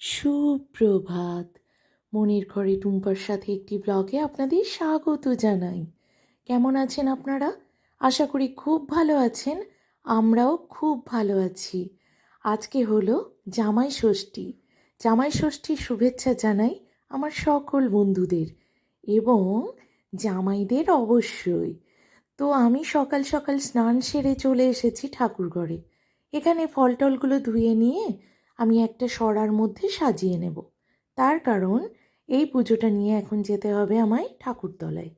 সুপ্রভাত। মনের ঘরে টুম্পার সাথে একটি ব্লগে আপনাদের স্বাগত জানাই। কেমন আছেন আপনারা? আশা করি খুব ভালো আছেন, আমরাও খুব ভালো আছি। আজকে হলো জামাই ষষ্ঠী। জামাই ষষ্ঠীর শুভেচ্ছা জানাই আমার সকল বন্ধুদের এবং জামাইদের অবশ্যই। তো আমি সকাল সকাল স্নান সেরে চলে এসেছি ঠাকুরঘরে এখানে ফল টলগুলো ধুয়ে নিয়ে আমি একটা সরার মধ্যে সাজিয়ে নেব। তার কারণ, এই পুজোটা নিয়ে এখন যেতে হবে আমায় ঠাকুরতলায়।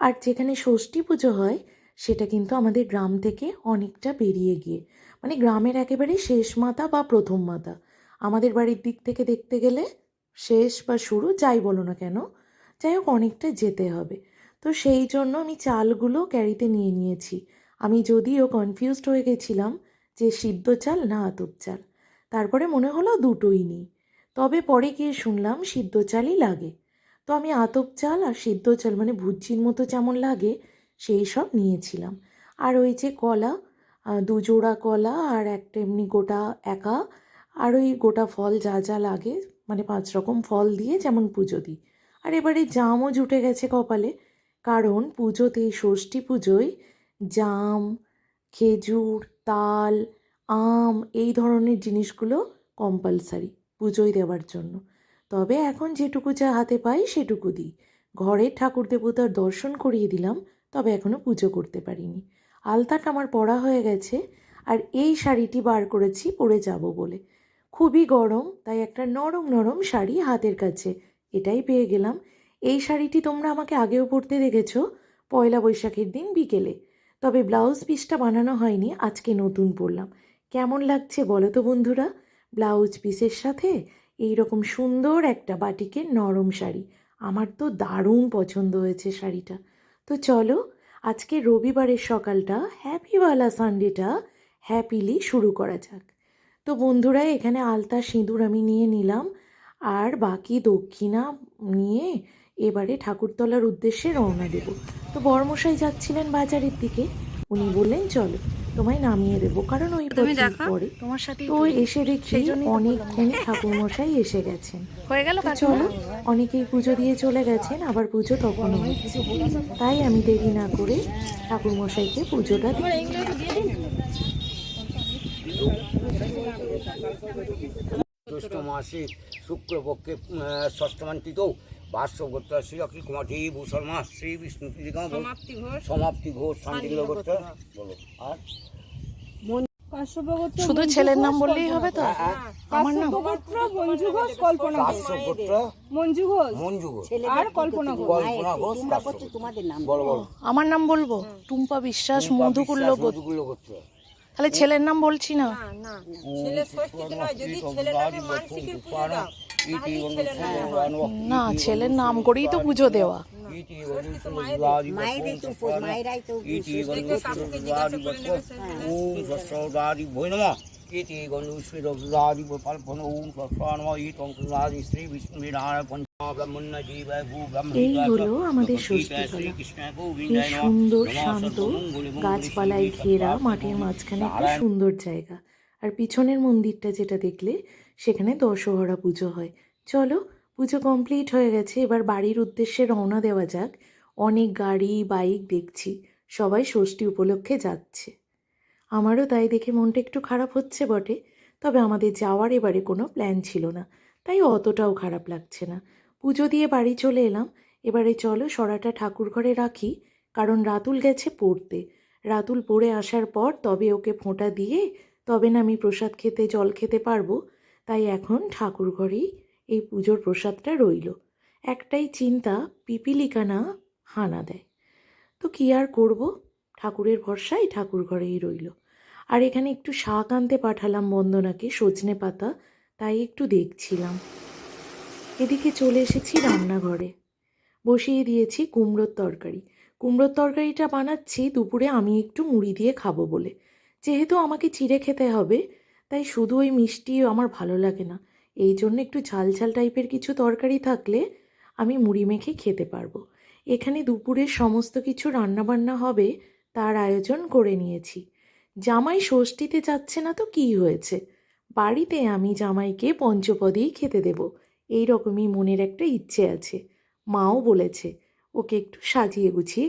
আর যেখানে ষষ্ঠী পুজো হয়, সেটা কিন্তু আমাদের গ্রাম থেকে অনেকটা বেরিয়ে গিয়ে। মানে গ্রামের একেবারে শেষ মাথা বা প্রথম মাথা। আমাদের বাড়ির দিক থেকে দেখতে গেলে শেষ বা শুরু যাই বলো না কেন, যাই হোক অনেকটা যেতে হবে। তো সেই জন্য আমি চালগুলো ক্যারিতে নিয়ে নিয়েছি। আমি যদিও কনফিউজড হয়ে গেছিলাম যে সিদ্ধ চাল না আতপ চাল। তারপরে মনে হলো দুটোই নিই। তবে পরে গিয়ে শুনলাম সিদ্ধ চালই লাগে। তো আমি আতপ চাল আর সিদ্ধ চাল মানে ভুজির মতো যেমন লাগে, সেই সব নিয়েছিলাম। আর ওই যে কলা দু জোড়া কলা আর একটা এমনি গোটা একা, আর ওই গোটা ফল যা যা লাগে মানে পাঁচ রকম ফল দিয়ে যেমন পুজো দিই। আর এবারে জামও জুটে গেছে কপালে, কারণ পুজোতে ষষ্ঠী পুজোয় জাম, খেজুর, তাল আম, এই ধরনের জিনিসগুলো কম্পালসারি পুজোয় দেওয়ার জন্য। তবে এখন যেটুকু যা হাতে পাই সেটুকু দিই। ঘরের ঠাকুর দেবতার দর্শন করিয়ে দিলাম, তবে এখনও পুজো করতে পারিনি। আলতাটা আমার পরা হয়ে গেছে, আর এই শাড়িটি বার করেছি পরে যাব বলে। খুবই গরম, তাই একটা নরম নরম শাড়ি হাতের কাছে, এটাই পেয়ে গেলাম। এই শাড়িটি তোমরা আমাকে আগেও পরতে দেখেছ, পয়লা বৈশাখের দিন বিকেলে। তবে ব্লাউজ পিসটা বানানো হয়নি, আজকে নতুন পরলাম। কেমন লাগছে বলো তো বন্ধুরা? ব্লাউজ পিসের সাথে এই রকম সুন্দর একটা বাটিকের নরম শাড়ি। আমার তো দারুণ পছন্দ হয়েছে শাড়িটা। তো চলো, আজকে রবিবারের সকালটা হ্যাপিওয়ালা সানডেটা হ্যাপিলি শুরু করা যাক। তো বন্ধুরা, এখানে আলতা সিঁদুর আমি নিয়ে নিলাম আর বাকি দক্ষিণা নিয়ে এবারে ঠাকুরতলার উদ্দেশ্যে রওনা দেব। তো বর্মশাই যাচ্ছিলেন বাজারের দিকে, উনি বললেন, চলো। তোমায় নামিয়ে দেবো। কারণ ওই তুমি পরে তোমার সাথে তো এসে দেখি অনেকক্ষণ ঠাকুরমশাই এসে গেছেন। হয়ে গেল চলো অনেকেই পুজো দিয়ে চলে গেছেন আবার পুজো তখন তাই আমি দেরি না করে ঠাকুরমশাইকে পুজোটা দিই জ্যৈষ্ঠ মাসে শুক্লপক্ষে ষষ্ঠমান্তিত গোত্র শ্রী অখিল কুমার ভূষর্মা শ্রী বিষ্ণু সমাপ্তি ঘোষ সমাপ্তি ঘোষ শান্তিগুলো গোত্র বলো। আর? শুধু ছেলের নাম বললেই হবে তো? আমার নাম। গোত্র মঞ্জু ঘোষ কল্পনা গোত্র মঞ্জু ঘোষ। মঞ্জু ঘোষ। আর কল্পনা ঘোষ কল্পনা ঘোষ কাশ্য গোত্র। বলো বলো। আমার নাম বলব? টুম্পা বিশ্বাস মধুকুল্ল গোত্র মধুকুল্ল গোত্র তাহলে ছেলের নাম বলছি না। না ছেলের নাম করেই তো পুজো দেওয়া। মায়েরাই তো মায়েরাই তো ওম সস্রদারি ভৈ নমঃ। ইতি ওম সস্রানম ইতং সুদারি শ্রী বিষ্ণু নারায়ণ এই হলো আমাদের ষষ্ঠীতলা কি সুন্দর শান্ত গাছপালায় ঘেরা মাঠের মাঝখানে একটা সুন্দর জায়গা। আর পিছনের মন্দিরটা যেটা দেখলে সেখানে দশহরা পুজো হয়। চলো পুজো কমপ্লিট হয়ে গেছে। এবার বাড়ির উদ্দেশ্যে রওনা দেওয়া যাক। অনেক গাড়ি বাইক দেখছি। সবাই ষষ্ঠী উপলক্ষে যাচ্ছে। আমারও তাই দেখে মনটা একটু খারাপ হচ্ছে বটে। তবে আমাদের যাওয়ার এবারে কোনো প্ল্যান ছিল না। তাই অতটাও খারাপ লাগছে না। পুজো দিয়ে বাড়ি চলে এলাম। এবারে চলো সরাটা ঠাকুর ঘরে রাখি, কারণ রাতুল গেছে পড়তে। রাতুল পড়ে আসার পর তবে ওকে ফোঁটা দিয়ে তবে না আমি প্রসাদ খেতে, জল খেতে পারব। তাই এখন ঠাকুর ঘরেই এই পুজোর প্রসাদটা রইল। একটাই চিন্তা, পিপিলিকা না হানা দেয়। তো কী আর করব? ঠাকুরের ভরসায় ঠাকুর ঘরেই রইল। আর এখানে একটু শাক আনতে পাঠালাম বন্দনাকে, সজনে পাতা, তাই একটু দেখছিলাম। এদিকে চলে এসেছি রান্নাঘরে। বসিয়ে দিয়েছি কুমড়োর তরকারি। কুমড়োর তরকারিটা বানাচ্ছি, দুপুরে আমি একটু মুড়ি দিয়ে খাব বলে। যেহেতু আমাকে চিড়ে খেতে হবে, তাই শুধু ওই মিষ্টি আমার ভালো লাগে না। এই জন্য একটু ঝাল ঝাল টাইপের কিছু তরকারি থাকলে আমি মুড়ি মেখে খেতে পারব। এখানে দুপুরের সমস্ত কিছু রান্নাবান্না হবে, তার আয়োজন করে নিয়েছি। জামাই ষষ্ঠীতে যাচ্ছে না তো কী হয়েছে? বাড়িতে আমি জামাইকে পঞ্চপদেই খেতে দেব। এই রকমই মনের একটা ইচ্ছে আছে। মাও বলেছে, ওকে একটু সাজিয়ে গুছিয়ে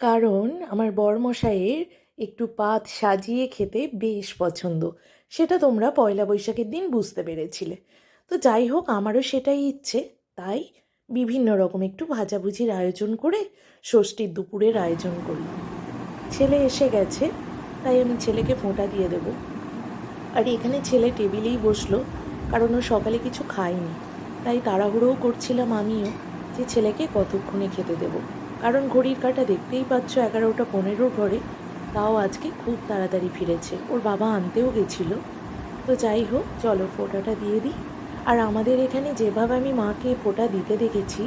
কারণ আমার বরমশাইয়ের একটু পাত সাজিয়ে খেতে বেশ পছন্দ। সেটা তোমরা পয়লা বৈশাখের দিন বুঝতে পেরেছিলে। তো যাই হোক, আমারও সেটাই ইচ্ছে। তাই বিভিন্ন রকম একটু ভাজাভুজির আয়োজন করে ষষ্ঠীর দুপুরের আয়োজন করলাম। ছেলে এসে গেছে, তাই আমি ছেলেকে ফোঁটা দিয়ে দেব। আর এখানে ছেলে টেবিলেই বসল। কারণ ও সকালে কিছু খায়নি তাই তাড়াহুড়োও করছিলাম আমিও যে ছেলেকে কতক্ষণে খেতে দেব। কারণ ঘড়ির কাটা দেখতেই পাচ্ছ এগারোটা পনেরোর ঘরে, তাও আজকে খুব তাড়াতাড়ি ফিরেছে। ওর বাবা আনতেও গেছিল। তো যাই হোক, চলো ফোঁটাটা দিয়ে দিই। আর আমাদের এখানে যেভাবে আমি মাকে ফোঁটা দিতে দেখেছি,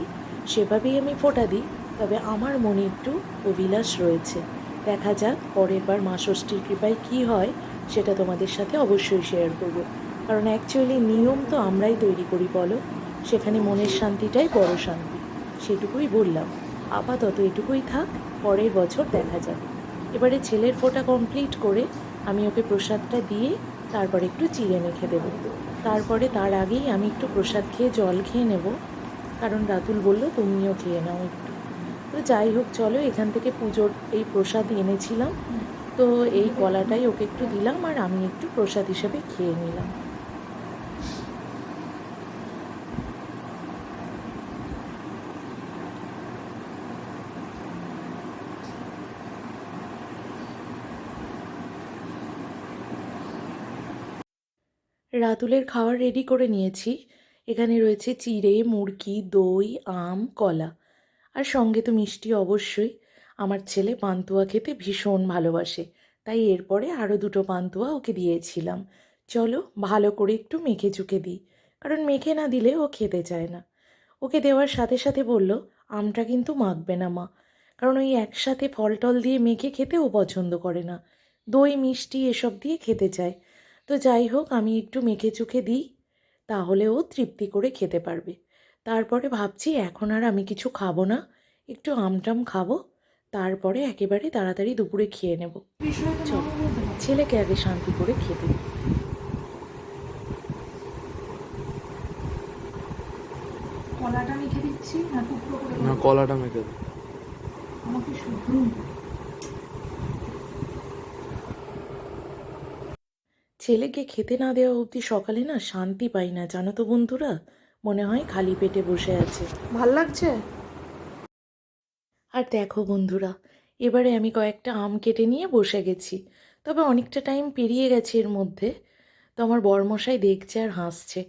সেভাবেই আমি ফোঁটা দিই। তবে আমার মনে একটু অভিলাষ রয়েছে। দেখা যাক পরের বার মা ষষ্ঠীর কৃপায় কী হয়, সেটা তোমাদের সাথে অবশ্যই শেয়ার করব। কারণ অ্যাকচুয়ালি নিয়ম তো আমরাই তৈরি করি, বলো। সেখানে মনের শান্তিটাই বড় শান্তি। সেটুকুই বললাম। আপাতত এটুকুই থাক, পরের বছর দেখা যাবে এবারে ছেলের ফোঁটা কমপ্লিট করে আমি ওকে প্রসাদটা দিয়ে তারপর একটু চিড়ে মেখে দেবো। তারপরে তার আগেই আমি একটু প্রসাদ খেয়ে জল খেয়ে নেব। কারণ রাতুল বলল, তুমিও খেয়ে নাও একটু। তো যাই হোক, চলো, এখান থেকে পুজোর এই প্রসাদ এনেছিলাম। তো এই কলাটাই ওকে একটু দিলাম আর আমি একটু প্রসাদ হিসেবে খেয়ে নিলাম। রাতুলের খাবার রেডি করে নিয়েছি। এখানে রয়েছে চিড়ে, মুরগি, দই, আম, কলা। আর সঙ্গে তো মিষ্টি অবশ্যই। আমার ছেলে পান্তুয়া খেতে ভীষণ ভালোবাসে। তাই এরপরে আরও দুটো পান্তুয়া ওকে দিয়েছিলাম। চলো ভালো করে একটু মেখে চুকে দিই। কারণ মেখে না দিলে ও খেতে চায় না। ওকে দেওয়ার সাথে সাথে বলল, আমটা কিন্তু মাখবে না মা। কারণ ওই একসাথে ফল টল দিয়ে মেখে খেতে ও পছন্দ করে না। দই, মিষ্টি এসব দিয়ে খেতে চায়। তো যাই হোক আমি একটু মেখে চুখে দিই তাহলে ও তৃপ্তি করে খেতে পারবে তারপরে ভাবছি এখন আর আমি কিছু খাব না একটু আমটাম খাব তারপরে একেবারে তাড়াতাড়ি দুপুরে খেয়ে নেব চলো ছেলেকে আগে শান্তি করে খেতে দিই। কলাটা মেখে দিচ্ছি না টুকরো করে না কলাটা মেখে দে। আমাকে শুদ্ধ ছেলেকে খেতে না দেওয়া অবধি সকালে না শান্তি পাই না জানো তো বন্ধুরা? মনে হয় খালি পেটে বসে আছে। ভালো লাগছে? আর দেখো বন্ধুরা এবারে আমি কয়েকটা আম কেটে নিয়ে বসে গেছি। তবে অনেকটা টাইম পেরিয়ে গেছে এর মধ্যে। তো আমার বরমশাই দেখছে আর হাসছে।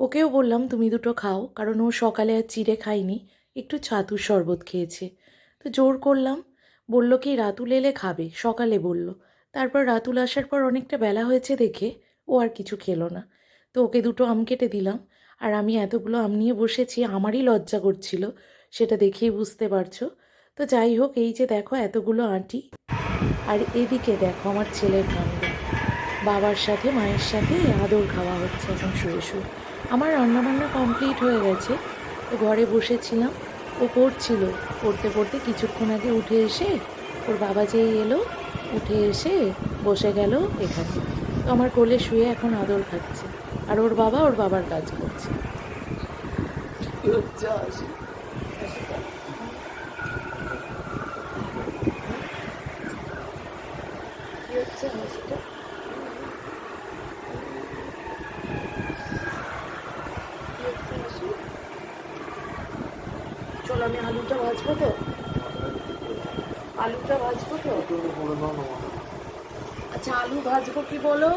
ওকেও বললাম তুমি দুটো খাও। কারণ ও সকালে আর চিড়ে খায়নি একটু ছাতুর শরবত খেয়েছে। তো জোর করলাম বলল কি রাতুল এলে খাবে। সকালে বলল। তারপর রাতুল আসার পর অনেকটা বেলা হয়েছে দেখে ও আর কিছু খেলো না। তো ওকে দুটো আম কেটে দিলাম। আর আমি এতগুলো আম নিয়ে বসেছি, আমারই লজ্জা করছিল, সেটা দেখেই বুঝতে পারছ। তো যাই হোক, এই যে দেখো এতগুলো আঁটি। আর এদিকে দেখো আমার ছেলের কাণ্ড। বাবার সাথে, মায়ের সাথে আদর খাওয়া হচ্ছে এখন শুয়ে শুয়ে। আমার রান্নাবান্না কমপ্লিট হয়ে গেছে। তো ঘরে বসেছিলাম। ও পড়ছিল, পড়তে পড়তে কিছুক্ষণ আগে উঠে এসে ওর বাবা যেই এলো উঠে এসে বসে গেল এখানে। তো আমার কোলে শুয়ে এখন আদর খাচ্ছে আর ওর বাবা ওর বাবার কাজ করছে। চলো, আমি আলুটা ভাজবো তো? আলুটা ভাজবো তো? আচ্ছা আলু ভাজবো কি বলো?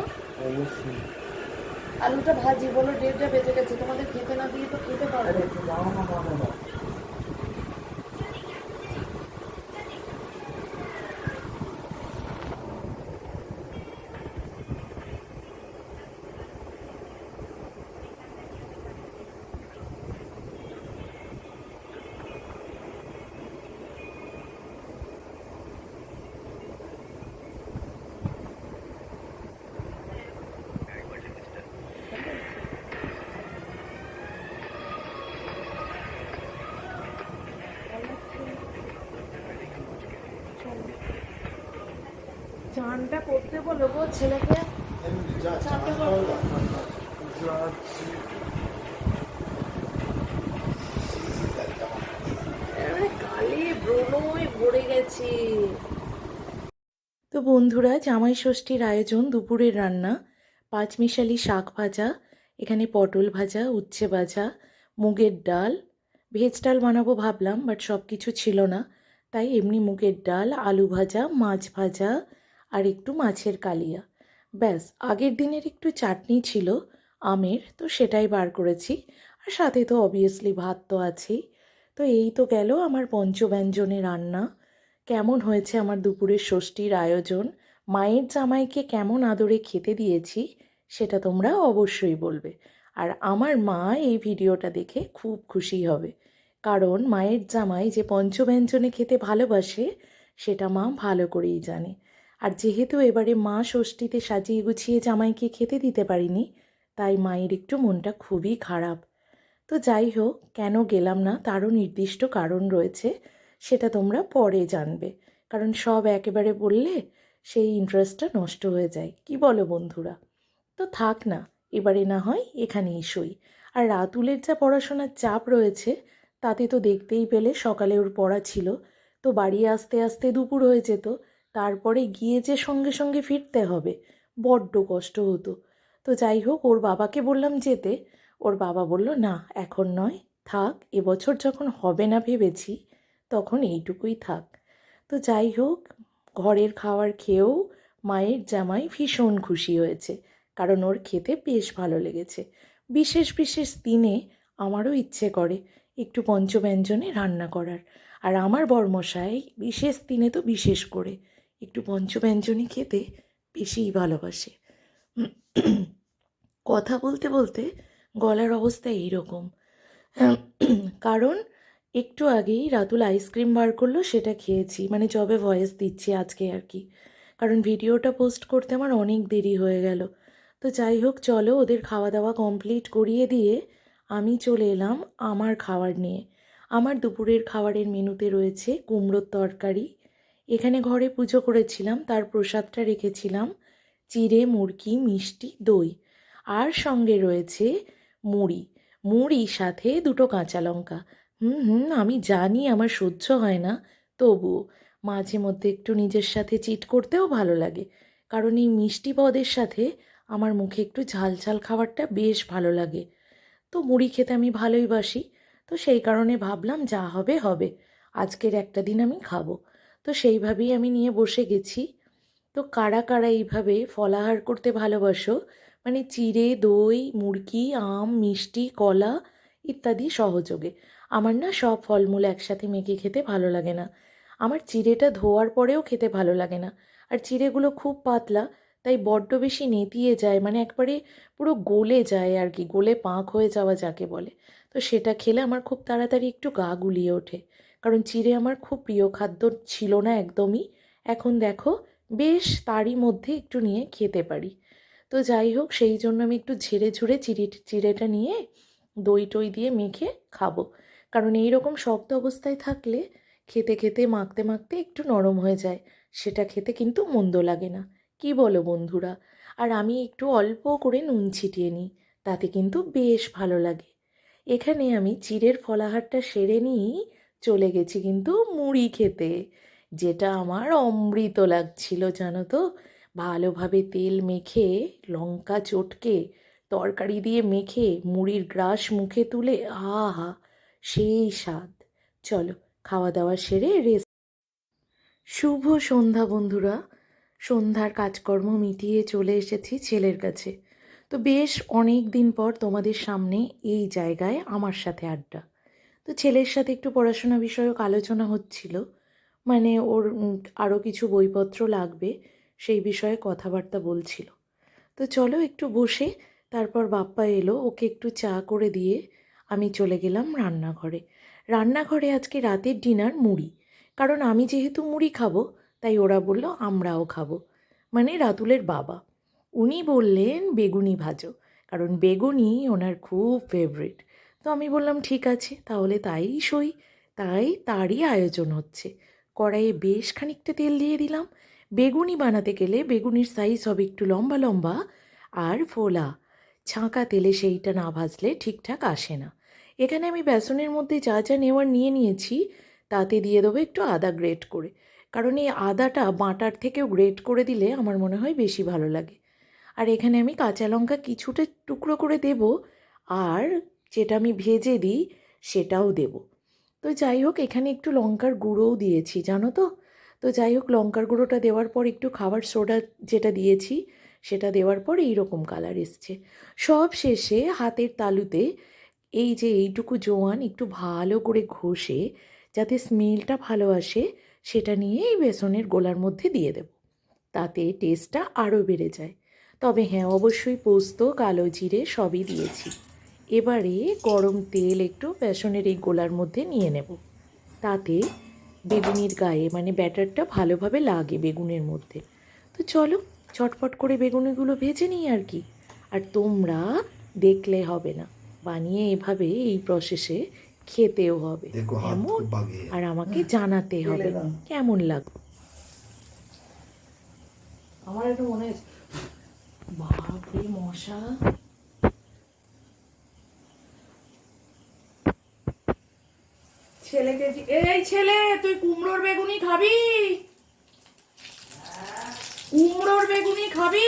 আলুটা ভাজি বলো ডেটটা বেজে গেছে। তোমাদের খেতে না দিয়ে তো খেতে পারবে চানটা করতে বলো গো ছেলেকে। ভরে গেছে। তো বন্ধুরা, জামাই ষষ্ঠীর আয়োজন, দুপুরের রান্না, পাঁচমিশালি শাক ভাজা, এখানে পটল ভাজা, উচ্ছে ভাজা, মুগের ডাল। ভেজ ডাল বানাবো ভাবলাম, বাট সব কিছু ছিল না। তাই এমনি মুগের ডাল, আলু ভাজা, মাছ ভাজা আর একটু মাছের কালিয়া। ব্যাস, আগের দিনের একটু চাটনি ছিল, আমের তো সেটাই বার করেছি, আর সাথে তো অবভিয়াসলি ভাত তো আছেই। তো এই তো গেল আমার পঞ্চব্যঞ্জনে রান্না। কেমন হয়েছে আমার দুপুরের ষষ্ঠীর আয়োজন? মায়ের জামাইকে কেমন আদরে খেতে দিয়েছি, সেটা তোমরা অবশ্যই বলবে। আর আমার মা এই ভিডিওটা দেখে খুব খুশি হবে। কারণ মায়ের জামাই যে পঞ্চব্যঞ্জনে খেতে ভালোবাসে, সেটা মা ভালো করেই জানে। আর যেহেতু এবারে মা ষষ্ঠীতে সাজিয়ে গুছিয়ে জামাইকে খেতে দিতে পারিনি, তাই মায়ের একটু মনটা খুবই খারাপ। তো যাই হোক, কেন গেলাম না তারও নির্দিষ্ট কারণ রয়েছে, সেটা তোমরা পরে জানবে। কারণ সব একেবারে বললে সেই ইন্টারেস্টটা নষ্ট হয়ে যায়। কি বলো বন্ধুরা? তো থাক না, এবারে না হয় এখানেই সই আর রাতুলের যা পড়াশোনার চাপ রয়েছে, তাতে তো দেখতেই পেলে সকালে ওর পড়া ছিল। তো বাড়ি আসতে আসতে দুপুর হয়ে যেত তারপরে গিয়ে যে সঙ্গে সঙ্গে ফিরতে হবে, বড্ড কষ্ট হতো। তো যাই হোক, ওর বাবাকে বললাম যেতে। ওর বাবা বলল, না, এখন নয়, থাক, এবছর যখন হবে না ভেবেছি, তখন এইটুকুই থাক। তো যাই হোক, ঘরের খাবার খেয়েও মায়ের জামাই ভীষণ খুশি হয়েছে, কারণ ওর খেতে বেশ ভালো লেগেছে। বিশেষ বিশেষ দিনে আমারও ইচ্ছে করে একটু পঞ্চব্যঞ্জনে রান্না করার। আর আমার বর্মশাই বিশেষ দিনে তো বিশেষ করে। একটু পঞ্চব্যঞ্জনে খেতে বেশিই ভালোবাসে। কথা বলতে বলতে গলার অবস্থা এইরকম। কারণ একটু আগেই রাতুল আইসক্রিম বার করল, সেটা খেয়েছি। মানে জবে ভয়েস দিচ্ছি আজকে আর কি। কারণ ভিডিওটা পোস্ট করতে আমার অনেক দেরি হয়ে গেল। তো যাই হোক, চলো ওদের খাওয়া দাওয়া কমপ্লিট করিয়ে দিয়ে আমি চলে এলাম আমার খাবার নিয়ে। আমার দুপুরের খাবারের মেনুতে রয়েছে কুমড়োর তরকারি এখানে ঘরে পুজো করেছিলাম, তার প্রসাদটা রেখেছিলাম, চিড়ে মুরগি মিষ্টি, দই। আর সঙ্গে রয়েছে মুড়ি। মুড়ি সাথে দুটো কাঁচা লঙ্কা। হুম হুম, আমি জানি আমার সহ্য হয় না, তবুও। মাঝে মধ্যে একটু নিজের সাথে চিট করতেও ভালো লাগে। কারণ এই মিষ্টি পদের সাথে আমার মুখে একটু ঝাল ঝাল খাবারটা বেশ ভালো লাগে। তো মুড়ি খেতে আমি ভালোই বাসি। তো সেই কারণে ভাবলাম যা হবে হবে। আজকের একটা দিন আমি খাব। তো সেইভাবেই আমি নিয়ে বসে গেছি। তো কারা কারা এইভাবে ফলাহার করতে ভালোবাসো? মানে চিড়ে, দই, মুরগি, আম, মিষ্টি, কলা ইত্যাদি সহযোগে। আমার না সব ফলমূল একসাথে মেখে খেতে ভালো লাগে না। আমার চিড়েটা ধোয়ার পরেও খেতে ভালো লাগে না। আর চিড়েগুলো খুব পাতলা, তাই বড্ড বেশি নেতিয়ে যায় মানে একবারে পুরো গলে যায় আর কি, গলে পাঁক হয়ে যাওয়া যাকে বলে। তো সেটা খেলে আমার খুব তাড়াতাড়ি একটু গা গুলিয়ে ওঠে। কারণ চিড়ে আমার খুব প্রিয় খাদ্য ছিল না একদমই। এখন দেখো, বেশ তারই মধ্যে একটু নিয়ে খেতে পারি। তো যাই হোক, সেই জন্য আমি একটু ঝেড়ে ঝুড়ে চিড়ে, চিড়েটা নিয়ে দই টই দিয়ে মেখে খাব। কারণ এই রকম শক্ত অবস্থায় থাকলে খেতে খেতে, মাখতে মাখতে একটু নরম হয়ে যায়। সেটা খেতে কিন্তু মন্দ লাগে না। কি বলো বন্ধুরা? আর আমি একটু অল্প করে নুন ছিটিয়ে নিই, তাতে কিন্তু বেশ ভালো লাগে। এখানে আমি চিড়ের ফলাহারটা সেরে নিয়েই চলে গেছি কিন্তু মুড়ি খেতে। যেটা আমার অমৃত লাগছিল, জানো তো? ভালোভাবে তেল মেখে, লঙ্কা চটকে, তরকারি দিয়ে মেখে, মুড়ির গ্রাস মুখে তুলে, আহা, সেই স্বাদ। চলো খাওয়া দাওয়া সেরে রেস্ট শুভ সন্ধ্যা বন্ধুরা। সন্ধ্যার কাজকর্ম মিটিয়ে চলে এসেছি ছেলের কাছে। তো বেশ অনেক দিন পর তোমাদের সামনে এই জায়গায় আমার সাথে আড্ডা। তো ছেলের সাথে একটু পড়াশোনা বিষয়ক আলোচনা হচ্ছিল। মানে ওর আরও কিছু বইপত্র লাগবে, সেই বিষয়ে কথাবার্তা বলছিল। তো চলো একটু বসে, তারপর বাপ্পা এলো, ওকে একটু চা করে দিয়ে আমি চলে গেলাম রান্নাঘরে। রান্নাঘরে আজকে রাতের ডিনার মুড়ি। কারণ আমি যেহেতু মুড়ি খাব, তাই ওরা বলল আমরাও খাব। মানে রাতুলের বাবা। উনি বললেন বেগুনি ভাজো, কারণ বেগুনি ওনার খুব ফেভারিট তো আমি বললাম, ঠিক আছে, তাহলে তাই সই। তাই তারই আয়োজন হচ্ছে। কড়াইয়ে বেশ খানিকটা তেল দিয়ে দিলাম। বেগুনি বানাতে গেলে বেগুনির সাইজ হবে একটু লম্বা লম্বা আর ফোলা। ছাঁকা তেলে সেইটা না ভাজলে ঠিকঠাক আসে না। এখানে আমি বেসনের মধ্যে যা যা নেওয়ার নিয়ে নিয়েছি, তাতে দিয়ে দেবো একটু আদা গ্রেট করে। কারণ এই আদাটা বাটার থেকেও গ্রেট করে দিলে আমার মনে হয় বেশি ভালো লাগে। আর এখানে আমি কাঁচা লঙ্কা কিছুটা টুকরো করে দেব। আর যেটা আমি ভেজে দিই, সেটাও দেব। তো যাই হোক, এখানে একটু লঙ্কার গুঁড়োও দিয়েছি, জানো তো? তো যাই হোক, লঙ্কার গুঁড়োটা দেওয়ার পর একটু খাবার সোডা যেটা দিয়েছি, সেটা দেওয়ার পর এই রকম কালার এসছে। সব শেষে হাতের তালুতে এই যে এইটুকু জোয়ান একটু ভালো করে ঘষে, যাতে স্মেলটা ভালো আসে, সেটা নিয়ে এই বেসনের গোলার মধ্যে দিয়ে দেব। তাতে টেস্টটা আরও বেড়ে যায়। তবে হ্যাঁ অবশ্যই পোস্ত, কালো জিরে সবই দিয়েছি। এবারে গরম তেল একটু বেসনের এই গোলার মধ্যে নিয়ে নেব। তাতে বেগুনির গায়ে মানে ব্যাটারটা ভালোভাবে লাগে বেগুনের মধ্যে। তো চলো চটপট করে বেগুনিগুলো ভেজে নিই আর কি। আর তোমরা দেখলে হবে না বানিয়ে এভাবে এই প্রসেসে খেতেও হবে। এমন আর আমাকে জানাতে হবে কেমন লাগবে আমার একটু মনে হচ্ছে বাপরে মশা। ছেলেকে এই ছেলে তুই কুমড়োর বেগুনি খাবি? কুমড়োর বেগুনি খাবি?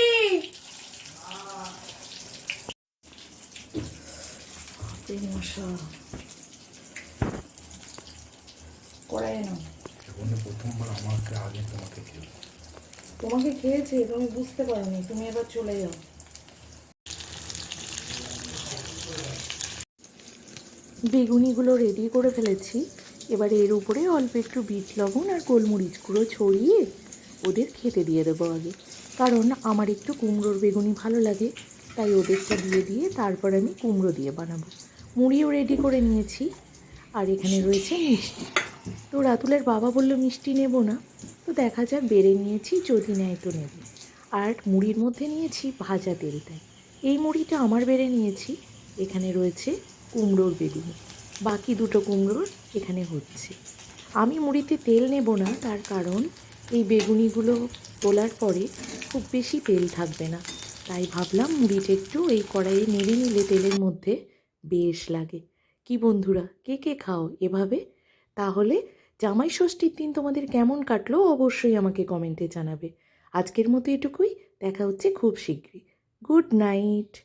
মশা কড়াই না প্রথমবার আমাকে আগে তোমাকে খেয়ে তোমাকে খেয়েছে তুমি বুঝতে পারোনি তুমি এবার চলে যাও। বেগুনিগুলো রেডি করে ফেলেছি। এবার এর উপরে অল্প একটু বিট লবণ আর গোলমরিচ গুঁড়ো ছড়িয়ে ওদের খেতে দিয়ে দেবো আগে। কারণ আমার একটু কুমড়োর বেগুনি ভালো লাগে, তাই ওদেরটা দিয়ে দিয়ে তারপর আমি কুমড়ো দিয়ে বানাবো। মুড়িও রেডি করে নিয়েছি, আর এখানে রয়েছে মিষ্টি। তো রাতুলের বাবা বলল, মিষ্টি নেব না। তো দেখা যাক, বেড়ে নিয়েছি, যদি নেয় তো নেব। আর মুড়ির মধ্যে নিয়েছি ভাজা তেলটাই এই মুড়িটা আমার বেড়ে নিয়েছি, এখানে রয়েছে কুমড়োর বেগুনি। বাকি দুটো কুমড়োর এখানে হচ্ছে। আমি মুড়িতে তেল নেব না, তার কারণ এই বেগুনিগুলো তোলার পরে খুব বেশি তেল থাকবে না। তাই ভাবলাম মুড়িটা একটু এই কড়াইয়ে নেড়ে নিলে তেলের মধ্যে বেশ লাগে। কি বন্ধুরা, কে কে খাও এভাবে? তাহলে জামাই ষষ্ঠীর দিন তোমাদের কেমন কাটলো অবশ্যই আমাকে কমেন্টে জানাবে। আজকের মতো এটুকুই, দেখা হচ্ছে খুব শীঘ্রই। Good night!